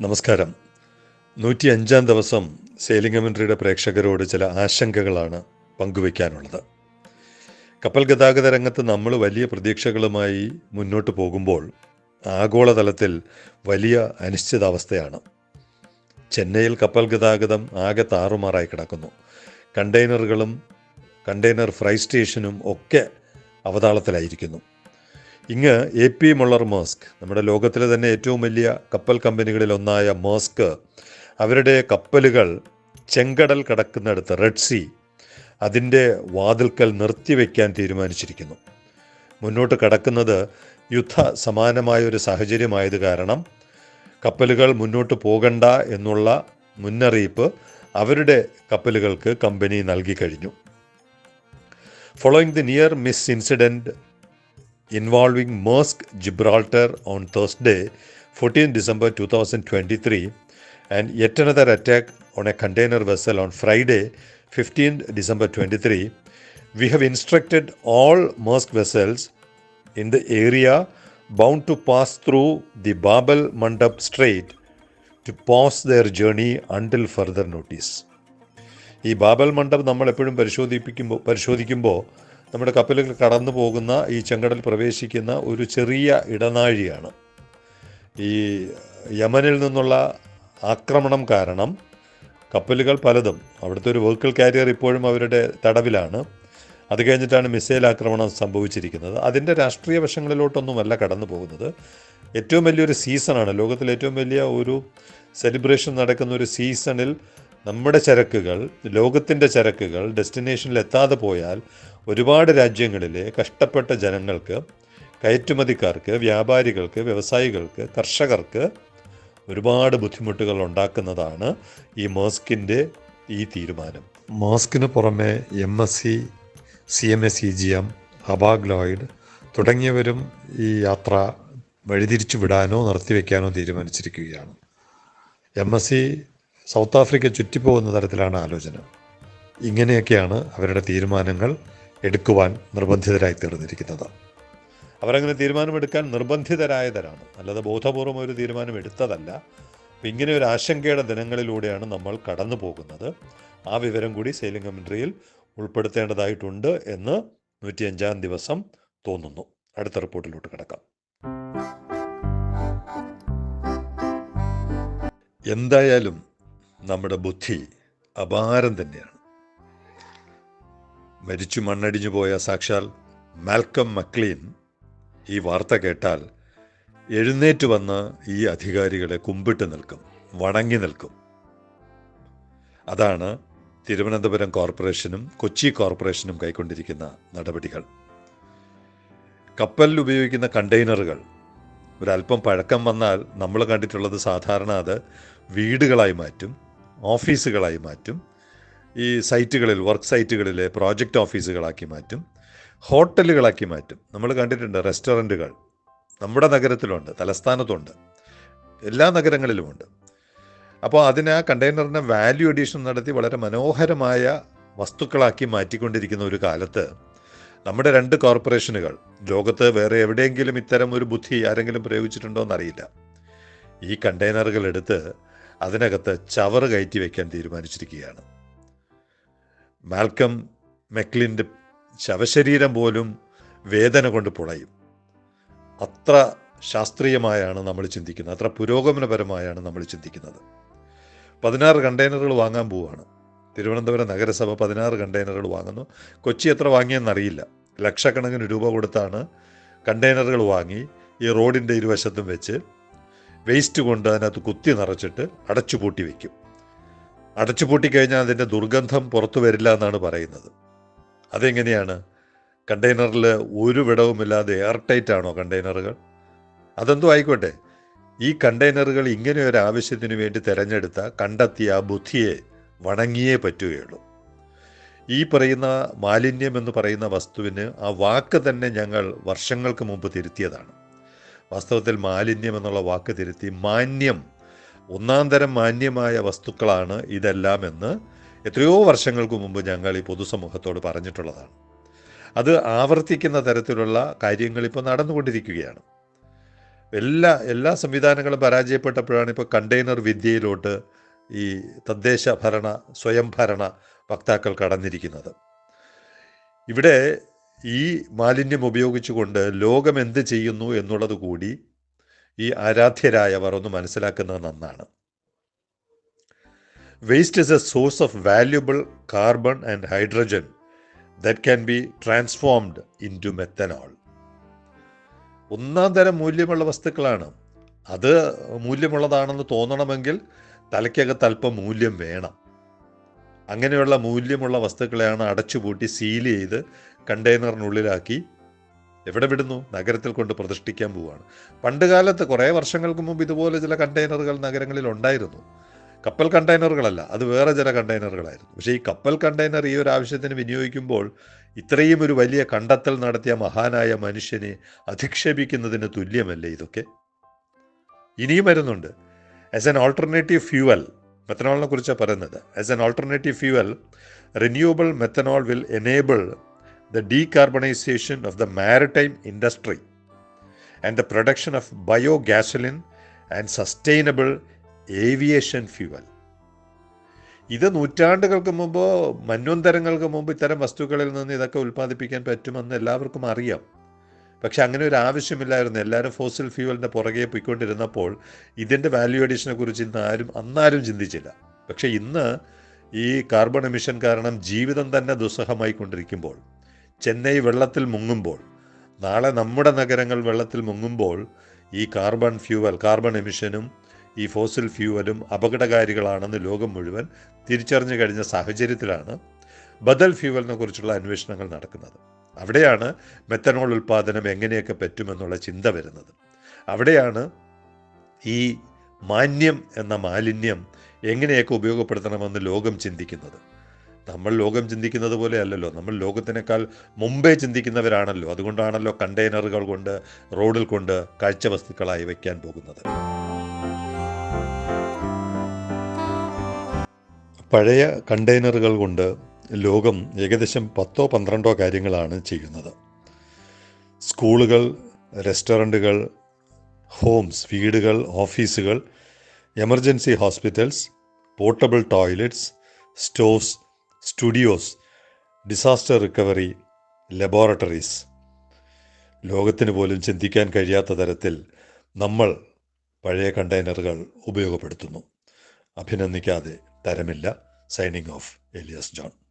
നമസ്കാരം. നൂറ്റി അഞ്ചാം ദിവസം സെയിലിംഗ് പ്രേക്ഷകരോട് ചില ആശങ്കകളാണ് പങ്കുവയ്ക്കാനുള്ളത് കപ്പൽ ഗതാഗത രംഗത്ത് നമ്മൾ വലിയ പ്രതീക്ഷകളുമായി മുന്നോട്ട് പോകുമ്പോൾ ആഗോളതലത്തിൽ വലിയ അനിശ്ചിതാവസ്ഥയാണ്. ചെന്നൈയിൽ കപ്പൽ ഗതാഗതം ആകെ താറുമാറായി കിടക്കുന്നു. കണ്ടെയ്നറുകളും കണ്ടെയ്നർ ഫ്രൈ സ്റ്റേഷനും ഒക്കെ അവതാളത്തിലായിരിക്കുന്നു. ഇങ്ങ് എ പി മുള്ളർ മോസ്ക്. നമ്മുടെ ലോകത്തിലെ തന്നെ ഏറ്റവും വലിയ കപ്പൽ കമ്പനികളിൽ ഒന്നായ മോസ്ക് അവരുടെ കപ്പലുകൾ ചെങ്കടൽ കടക്കുന്നിടത്ത് റെഡ് സി അതിന്റെ വാതിൽക്കൽ നിർത്തിവെക്കാൻ തീരുമാനിച്ചിരിക്കുന്നു. മുന്നോട്ട് കടക്കുന്നത് യുദ്ധ സമാനമായ ഒരു സാഹചര്യമായത് കാരണം കപ്പലുകൾ മുന്നോട്ട് പോകണ്ട എന്നുള്ള മുന്നറിയിപ്പ് അവരുടെ കപ്പലുകൾക്ക് കമ്പനി നൽകി കഴിഞ്ഞു. Following the near miss incident involving Maersk Gibraltar on Thursday, 14 December 2023, and yet another attack on a container vessel on Friday, 15 December 23, we have instructed all Maersk vessels in the area bound to pass through the Babel Mandab Strait to pause their journey until further notice. ഈ ബാബൽ മണ്ഡപം നമ്മൾ എപ്പോഴും പരിശോധിപ്പിക്കുമ്പോൾ പരിശോധിക്കുമ്പോൾ നമ്മുടെ കപ്പലുകൾ കടന്നു പോകുന്ന ഈ ചെങ്കടൽ പ്രവേശിക്കുന്ന ഒരു ചെറിയ ഇടനാഴിയാണ്. ഈ യമനിൽ നിന്നുള്ള ആക്രമണം കാരണം കപ്പലുകൾ പലതും അവിടുത്തെ ഒരു വെഹിക്കിൾ കാരിയർ ഇപ്പോഴും അവരുടെ തടവിലാണ്. അത് കഴിഞ്ഞിട്ടാണ് മിസൈൽ ആക്രമണം സംഭവിച്ചിരിക്കുന്നത്. അതിന്റെ രാഷ്ട്രീയ വശങ്ങളിലോട്ടൊന്നുമല്ല കടന്നു പോകുന്നത്. ഏറ്റവും വലിയൊരു സീസണാണ് ലോകത്തിലെ ഏറ്റവും വലിയ ഒരു സെലിബ്രേഷൻ നടക്കുന്ന ഒരു സീസണിൽ നമ്മുടെ ചരക്കുകൾ ലോകത്തിന്റെ ചരക്കുകൾ ഡെസ്റ്റിനേഷനിൽ എത്താതെ പോയാൽ ഒരുപാട് രാജ്യങ്ങളിലെ കഷ്ടപ്പെട്ട ജനങ്ങൾക്ക് കയറ്റുമതിക്കാർക്ക് വ്യാപാരികൾക്ക് വ്യവസായികൾക്ക് കർഷകർക്ക് ഒരുപാട് ബുദ്ധിമുട്ടുകൾ ഉണ്ടാക്കുന്നതാണ് ഈ മോസ്കിന്റെ ഈ തീരുമാനം. മോസ്കിന് പുറമെ M S C C M S G M Hapag Lloyd തുടങ്ങിയവരും ഈ യാത്ര വഴിതിരിച്ചു വിടാനോ നിർത്തിവെക്കാനോ തീരുമാനിച്ചിരിക്കുകയാണ്. M S C South Africa ചുറ്റിപ്പോകുന്ന തരത്തിലാണ് ആലോചന. ഇങ്ങനെയൊക്കെയാണ് അവരുടെ തീരുമാനങ്ങൾ എടുക്കുവാൻ നിർബന്ധിതരായി തീർന്നിരിക്കുന്നത്. അവരങ്ങനെ തീരുമാനമെടുക്കാൻ നിർബന്ധിതരായതരാണ് അല്ലാതെ ബോധപൂർവം ഒരു തീരുമാനം എടുത്തതല്ല. ഇങ്ങനെ ഒരു ആശങ്കയുടെ ദിനങ്ങളിലൂടെയാണ് നമ്മൾ കടന്നു പോകുന്നത് ആ വിവരം കൂടി സെയിലിംഗ് കമൻട്രിയിൽ ഉൾപ്പെടുത്തേണ്ടതായിട്ടുണ്ട് എന്ന് നൂറ്റിയഞ്ചാം ദിവസം തോന്നുന്നു. അടുത്ത റിപ്പോർട്ടിലോട്ട് കിടക്കാം. എന്തായാലും നമ്മുടെ ബുദ്ധി അപാരം തന്നെയാണ്. മരിച്ചു മണ്ണടിഞ്ഞു പോയ സാക്ഷാൽ മാൽക്കം മക്ലീൻ ഈ വാർത്ത കേട്ടാൽ എഴുന്നേറ്റ് വന്ന് ഈ അധികാരികളെ കുമ്പിട്ട് നിൽക്കും വണങ്ങി നിൽക്കും. അതാണ് തിരുവനന്തപുരം കോർപ്പറേഷനും കൊച്ചി കോർപ്പറേഷനും കൈക്കൊണ്ടിരിക്കുന്ന നടപടികൾ. കപ്പലിൽ ഉപയോഗിക്കുന്ന കണ്ടെയ്നറുകൾ. ഒരല്പം പഴക്കം വന്നാൽ നമ്മൾ കണ്ടിട്ടുള്ളത് സാധാരണ അത് വീടുകളായി മാറ്റും ഓഫീസുകളായി മാറ്റും. ഈ സൈറ്റുകളിൽ വർക്ക് സൈറ്റുകളിലെ പ്രോജക്റ്റ് ഓഫീസുകളാക്കി മാറ്റും. ഹോട്ടലുകളാക്കി മാറ്റും. നമ്മൾ കണ്ടിട്ടുണ്ട് റെസ്റ്റോറന്റുകൾ നമ്മുടെ നഗരത്തിലുണ്ട് തലസ്ഥാനത്തുണ്ട് എല്ലാ നഗരങ്ങളിലുമുണ്ട്. അപ്പോൾ അതിന് ആ കണ്ടെയ്നറിനെ വാല്യൂ അഡീഷൻ നടത്തി വളരെ മനോഹരമായ വസ്തുക്കളാക്കി മാറ്റിക്കൊണ്ടിരിക്കുന്ന ഒരു കാലത്ത് നമ്മുടെ രണ്ട് കോർപ്പറേഷനുകൾ ലോകത്ത് വേറെ എവിടെയെങ്കിലും ഇത്തരം ഒരു ബുദ്ധി ആരെങ്കിലും പ്രയോഗിച്ചിട്ടുണ്ടോ എന്നറിയില്ല ഈ കണ്ടെയ്നറുകൾ എടുത്ത് അതിനകത്ത് ചവറ് കയറ്റി വയ്ക്കാൻ തീരുമാനിച്ചിരിക്കുകയാണ്. മാൽക്കം മെക്ലിന്റെ ശവശരീരം പോലും വേദന കൊണ്ട് പുളയും. അത്ര ശാസ്ത്രീയമായാണ് നമ്മൾ ചിന്തിക്കുന്നത്. അത്ര പുരോഗമനപരമായാണ് നമ്മൾ ചിന്തിക്കുന്നത്. പതിനാറ് കണ്ടെയ്നറുകൾ വാങ്ങാൻ പോവുകയാണ്. തിരുവനന്തപുരം നഗരസഭ പതിനാറ് കണ്ടെയ്നറുകൾ വാങ്ങുന്നു. കൊച്ചി എത്ര വാങ്ങിയെന്നറിയില്ല ലക്ഷക്കണക്കിന് രൂപ കൊടുത്താണ് കണ്ടെയ്നറുകൾ വാങ്ങി ഈ റോഡിന്റെ ഇരുവശത്തും വെച്ച് വേസ്റ്റ് കൊണ്ട് അതിനകത്ത് കുത്തി നിറച്ചിട്ട് അടച്ചു പൂട്ടി വയ്ക്കും അടച്ചു പൂട്ടി കഴിഞ്ഞാൽ അതിന്റെ ദുർഗന്ധം പുറത്തു വരില്ല എന്നാണ് പറയുന്നത്. അതെങ്ങനെയാണ്? കണ്ടെയ്നറിൽ ഒരു വിടവുമില്ലാതെ എയർ ടൈറ്റ് ആണോ കണ്ടെയ്നറുകൾ? അതെന്തോ ആയിക്കോട്ടെ. ഈ കണ്ടെയ്നറുകൾ ഇങ്ങനെ ഒരു ആവശ്യത്തിന് വേണ്ടി തിരഞ്ഞെടുത്ത കണ്ടെത്തിയ ആ ബുദ്ധിയെ വണങ്ങിയേ പറ്റുകയുള്ളൂ. ഈ പറയുന്ന മാലിന്യം എന്ന് പറയുന്ന വസ്തുവിന് ആ വാക്ക് തന്നെ ഞങ്ങൾ വർഷങ്ങൾക്ക് മുമ്പ് തിരുത്തിയതാണ്. വാസ്തവത്തിൽ മാലിന്യം എന്നുള്ള വാക്ക് തിരുത്തി മാന്യം ഒന്നാം തരം മാന്യമായ വസ്തുക്കളാണ് ഇതെല്ലാം എന്ന് എത്രയോ വർഷങ്ങൾക്ക് മുമ്പ് ഞങ്ങൾ ഈ പൊതുസമൂഹത്തോട് പറഞ്ഞിട്ടുള്ളതാണ്. അത് ആവർത്തിക്കുന്ന തരത്തിലുള്ള കാര്യങ്ങൾ ഇപ്പോൾ നടന്നുകൊണ്ടിരിക്കുകയാണ്. എല്ലാ എല്ലാ സംവിധാനങ്ങളും പരാജയപ്പെട്ടപ്പോഴാണ് ഇപ്പോൾ കണ്ടെയ്നർ വിദ്യയിലോട്ട് ഈ തദ്ദേശ ഭരണ സ്വയംഭരണ വക്താക്കൾ കടന്നിരിക്കുന്നത്. ഇവിടെ ഈ മാലിന്യം ഉപയോഗിച്ചുകൊണ്ട് ലോകം എന്ത് ചെയ്യുന്നു എന്നുള്ളത് കൂടി ഈ ആരാധ്യരായവർ ഒന്ന് മനസ്സിലാക്കുന്നത് നന്നാണ്. Waste is a source of valuable carbon and hydrogen that can be transformed into methanol ഒന്നാം തരം മൂല്യമുള്ള വസ്തുക്കളാണ്. അത് മൂല്യമുള്ളതാണെന്ന് തോന്നണമെങ്കിൽ തലയ്ക്കകത്ത് അല്പം മൂല്യം വേണം. അങ്ങനെയുള്ള മൂല്യമുള്ള വസ്തുക്കളെയാണ് അടച്ചുപൂട്ടി സീൽ ചെയ്ത് കണ്ടെയ്നറിനുള്ളിലാക്കി എവിടെ വിടുന്നു? നഗരത്തിൽ കൊണ്ട് പ്രതിഷ്ഠിക്കാൻ പോവുകയാണ് പണ്ട് കാലത്ത് കുറേ വർഷങ്ങൾക്ക് മുമ്പ് ഇതുപോലെ ചില കണ്ടെയ്നറുകൾ നഗരങ്ങളിൽ ഉണ്ടായിരുന്നു. കപ്പൽ കണ്ടെയ്നറുകളല്ല അത് വേറെ ചില കണ്ടെയ്നറുകളായിരുന്നു. പക്ഷേ ഈ കപ്പൽ കണ്ടെയ്നർ ഈ ഒരു ആവശ്യത്തിന് വിനിയോഗിക്കുമ്പോൾ ഇത്രയും ഒരു വലിയ കണ്ടെത്തൽ നടത്തിയ മഹാനായ മനുഷ്യനെ അധിക്ഷേപിക്കുന്നതിന് തുല്യമല്ലേ ഇതൊക്കെ? ഇനിയും വരുന്നുണ്ട്. ആസ് എൻ ഓൾട്ടർനേറ്റീവ് ഫ്യൂവൽ മെത്തനോളിനെ കുറിച്ചാണ് പറയുന്നത്. As an alternative fuel renewable methanol will enable the the of the maritime industry and the production of bio gasoline and sustainable aviation fuel ഇത് നൂറ്റാണ്ടുകൾക്ക് മുമ്പ് മന്വന്തരങ്ങൾക്ക് മുമ്പ് ഇത്തരം വസ്തുക്കളിൽ നിന്ന് ഇതൊക്കെ ഉൽപ്പാദിപ്പിക്കാൻ പറ്റുമെന്ന് എല്ലാവർക്കും അറിയാം. പക്ഷെ അങ്ങനെ ഒരു ആവശ്യമില്ലായിരുന്നു. എല്ലാവരും ഫോസിൽ ഫ്യൂവലിന്റെ പുറകെ പോയിക്കൊണ്ടിരുന്നപ്പോൾ ഇതിന്റെ വാല്യൂ അഡീഷനെ കുറിച്ച് ഇന്ന് ആരും അന്നാരും ചിന്തിച്ചില്ല. പക്ഷേ ഇന്ന് ഈ കാർബൺ എമിഷൻ കാരണം ജീവിതം തന്നെ ദുസ്സഹമായി കൊണ്ടിരിക്കുമ്പോൾ ചെന്നൈ വെള്ളത്തിൽ മുങ്ങുമ്പോൾ നാളെ നമ്മുടെ നഗരങ്ങൾ വെള്ളത്തിൽ മുങ്ങുമ്പോൾ ഈ കാർബൺ ഫ്യൂവൽ കാർബൺ എമിഷനും ഈ ഫോസിൽ ഫ്യൂവലും അപകടകാരികളാണെന്ന് ലോകം മുഴുവൻ തിരിച്ചറിഞ്ഞു കഴിഞ്ഞ സാഹചര്യത്തിലാണ് ബദൽ ഫ്യൂവലിനെ കുറിച്ചുള്ള അന്വേഷണങ്ങൾ നടക്കുന്നത്. അവിടെയാണ് മെത്തനോൾ ഉൽപ്പാദനം എങ്ങനെയൊക്കെ പറ്റുമെന്നുള്ള ചിന്ത വരുന്നത്. അവിടെയാണ് ഈ മാന്യം എന്ന മാലിന്യം എങ്ങനെയൊക്കെ ഉപയോഗപ്പെടുത്തണമെന്ന് ലോകം ചിന്തിക്കുന്നത്. നമ്മൾ ലോകം ചിന്തിക്കുന്നത് പോലെ അല്ലല്ലോ നമ്മൾ ലോകത്തിനേക്കാൾ മുമ്പേ ചിന്തിക്കുന്നവരാണല്ലോ. അതുകൊണ്ടാണല്ലോ കണ്ടെയ്നറുകൾ കൊണ്ട് റോഡിൽ കൊണ്ട് കാഴ്ച വസ്തുക്കളായി വയ്ക്കാൻ പോകുന്നത്. പഴയ കണ്ടെയ്നറുകൾ കൊണ്ട് ലോകം ഏകദേശം പത്തോ പന്ത്രണ്ടോ കാര്യങ്ങളാണ് ചെയ്യുന്നത്. സ്കൂളുകൾ റെസ്റ്റോറന്റുകൾ ഹോംസ് വീടുകൾ ഓഫീസുകൾ emergency hospitals portable toilets stoves studios disaster recovery laboratories. ലോകത്തിന് പോലും ചിന്തിക്കാൻ കഴിയാത്ത തരത്തിൽ നമ്മൾ പഴയ കണ്ടെയ്നറുകൾ ഉപയോഗപ്പെടുത്തുന്നു. അഭിനന്ദിക്കാതെ തരമില്ല. Signing off Elias John.